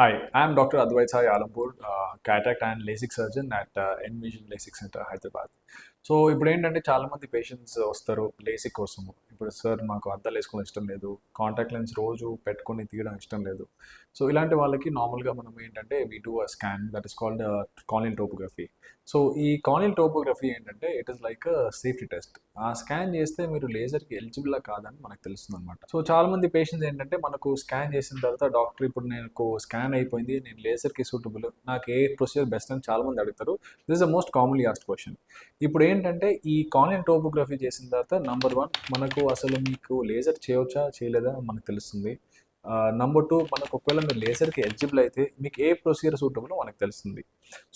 Hi, I'm Dr. Advaita Alampur, uh, cataract and LASIK surgeon at uh, Envision LASIK Center, Hyderabad. So ఇప్పుడు ఏంటంటే చాలామంది patients వస్తారు LASIK కోసము ఇప్పుడు sir మాకు అద్దాలు వేసుకోవడం ఇష్టం లేదు. కాంటాక్ట్ లెన్స్ రోజు పెట్టుకొని తీయడం ఇష్టం లేదు. సో ఇలాంటి వాళ్ళకి నార్మల్గా మనం ఏంటంటే we do a scan that is called corneal topography so ఈ కానిల్ టోపోగ్రఫీ ఏంటంటే it is like safety test ఆ స్కాన్ చేస్తే మీరు లేజర్కి ఎలిజిబుల్ కాదని మనకు తెలుస్తుంది అనమాట సో చాలామంది పేషెంట్స్ ఏంటంటే మనకు స్కాన్ చేసిన తర్వాత డాక్టర్ ఇప్పుడు నేను స్కాన్ అయిపోయింది నేను లేజర్కి సూటబుల్ నాకు ఏ ప్రొసీజర్ బెస్ట్ అని చాలామంది అడుగుతారు. This is the most commonly asked question ఇప్పుడు ఏంటంటే ఈ కానిల్ టోపోగ్రఫీ చేసిన తర్వాత నంబర్ వన్ మనకు అసలు మీకు లేజర్ చేయవచ్చా చేయలేదా మనకు తెలుస్తుంది. నంబర్ టూ మనకు ఒకవేళ మీరు లేజర్కి ఎలిజిబుల్ అయితే మీకు ఏ ప్రొసీజర్ సూటబుల్ మనకు తెలుస్తుంది.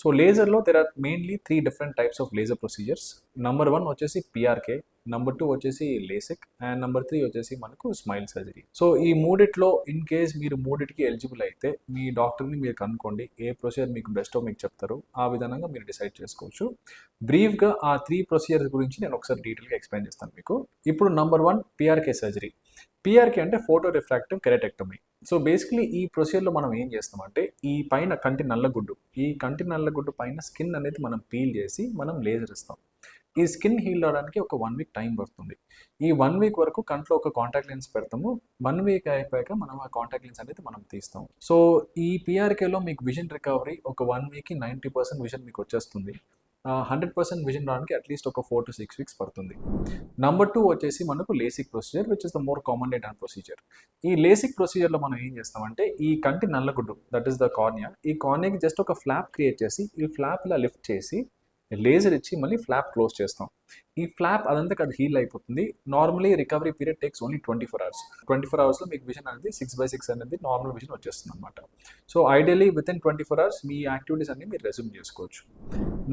So లేజర్లో there are mainly three different types of laser procedures number one వచ్చేసి పిఆర్కే నంబర్ టూ వచ్చేసి లేసిక్ అండ్ నెంబర్ త్రీ వచ్చేసి మనకు స్మైల్ సర్జరీ సో ఈ మూడిట్లో ఇన్ కేస్ మీరు మూడిటికి ఎలిజిబుల్ అయితే మీ డాక్టర్ని మీరు కనుక్కోండి ఏ ప్రొసీజర్ మీకు బెస్టో మీకు చెప్తారు ఆ విధంగా మీరు డిసైడ్ చేసుకోవచ్చు. బ్రీఫ్గా ఆ త్రీ ప్రొసీజర్స్ గురించి నేను ఒకసారి డీటెయిల్గా ఎక్స్ప్లెయిన్ చేస్తాను మీకు. ఇప్పుడు number one PRK surgery PRK అంటే photo refractive keratectomy so basically ఈ ప్రొసీజర్లో మనం ఏం చేస్తామంటే ఈ పైన కంటి నల్లగుడ్డు ఈ కంటి నల్లగుడ్డు పైన స్కిన్ అనేది మనం పీల్ చేసి మనం లేజర్ ఇస్తాం. ఈ స్కిన్ హీల్ అవడానికి ఒక వన్ వీక్ టైం పడుతుంది. ఈ వన్ వీక్ వరకు కంట్లో ఒక కాంటాక్ట్ లెన్స్ పెడతాము. వన్ వీక్ అయిపోయాక మనం ఆ కాంటాక్ట్ లెన్స్ అనేది మనం తీస్తాం. సో ఈ పిఆర్కేలో మీకు విజన్ రికవరీ ఒక వన్ వీక్కి నైంటీ పర్సెంట్ విజన్ మీకు వచ్చేస్తుంది. హండ్రెడ్ పర్సెంట్ విజన్ రావడానికి అట్లీస్ట్ ఒక ఫోర్ టు సిక్స్ వీక్స్ పడుతుంది. నెంబర్ టూ వచ్చేసి మనకు LASIK procedure which is the more common date and procedure ఈ లేసిక్ ప్రొసీజర్లో మనం ఏం చేస్తామంటే ఈ కంటి నల్లగుడ్డు దట్ ఈస్ ద కార్నియా ఈ కార్నియాకి జస్ట్ ఒక ఫ్లాప్ క్రియేట్ చేసి ఈ ఫ్లాప్ ఇలా లిఫ్ట్ చేసి లేజర్ ఇచ్చి మళ్ళీ ఫ్లాప్ క్లోజ్ చేస్తాం. ఈ ఫ్లాప్ అదంతా అది హీల్ అయిపోతుంది. Normally recovery period takes only twenty four hours twenty four అవర్స్లో మీకు విజన్ అనేది సిక్స్ బై సిక్స్ అనేది నార్మల్ విజన్ వచ్చేస్తుంది అనమాట so ideally within twenty four hours మీ యాక్టివిటీస్ అన్ని మీరు రెజ్యూమ్ చేసుకోవచ్చు.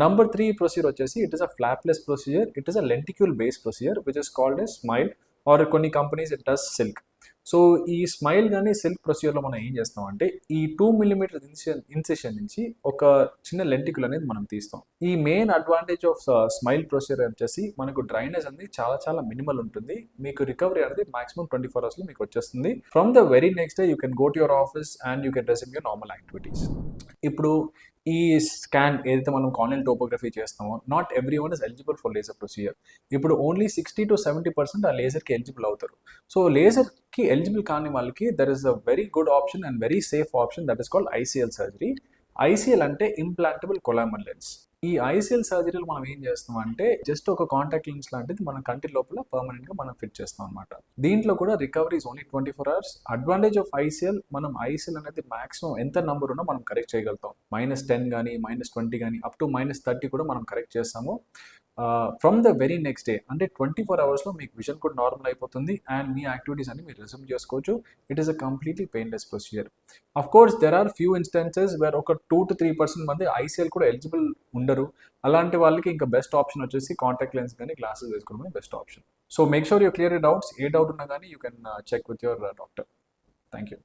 నంబర్ త్రీ ప్రొసీజర్ వచ్చేసి it is a flapless procedure it is a lenticule base procedure which is called a smile or కొన్ని companies it does silk so ఈ smile కానీ self ప్రొసీజర్లో మనం ఏం చేస్తామంటే ఈ టూ మిల్లీమీటర్ ఇన్సెషన్ ఇన్సెషన్ నుంచి ఒక చిన్న లెంటికుల్ అనేది మనం తీస్తాం. ఈ main advantage of smile procedure వచ్చేసి మనకు డ్రైనేజ్ అనేది చాలా చాలా మినిమల్ ఉంటుంది. మీకు రికవరీ అనేది మాక్సిమం ట్వంటీ ఫోర్ అవర్స్లో మీకు వచ్చేస్తుంది. From the very next day you can go to your office and you can resume your normal activities. ఇప్పుడు ఈ స్కాన్ ఏదైతే మనం కానిల్ టోపోగ్రఫీ చేస్తామో not everyone is eligible for laser procedure ఇప్పుడు only sixty to seventy percent ఆ లేజర్కి eligible అవుతారు. So లేజర్కి ఎలిజిబుల్ కాని వాళ్ళకి there is a very good option and very safe option that is called ICL surgery ICL అంటే implantable collamer lens ఈ ICL సర్జరీలు మనం ఏం చేస్తాం అంటే జస్ట్ ఒక కాంటాక్ట్ లెన్స్ లాంటిది మన కంటి లోపల పర్మనెంట్గా మనం ఫిట్ చేస్తాం అనమాట దీంట్లో కూడా recovery is only twenty four hours advantage of ICL మనం ఐసీఎల్ అనేది మాక్సిమం ఎంత నంబర్ ఉన్నా మనం కరెక్ట్ చేయగలుగుతాం. మైనస్ టెన్ కానీ మైనస్ ట్వంటీ కానీ అప్ టు మైనస్ థర్టీ కూడా మనం కరెక్ట్ చేస్తాము. From the very next day అంటే ట్వంటీ ఫోర్ అవర్స్లో మీకు విజన్ కూడా నార్మల్ అయిపోతుంది అండ్ మీ యాక్టివిటీస్ అన్ని మీరు రిజ్యూమ్ చేసుకోవచ్చు. It is a completely painless procedure of course there are few instances where ఒక టూ టు త్రీ పర్సెంట్ మంది ఐసీఎల్ కూడా ఎలిజిబుల్ ఉండరు. అలాంటి వాళ్ళకి ఇంకా బెస్ట్ ఆప్షన్ వచ్చేసి కాంటాక్ట్ లెన్స్ కానీ గ్లాసెస్ వేసుకోవడమే best option so make sure you clear doubts A doubt ఉన్నా కానీ you can check with your doctor thank you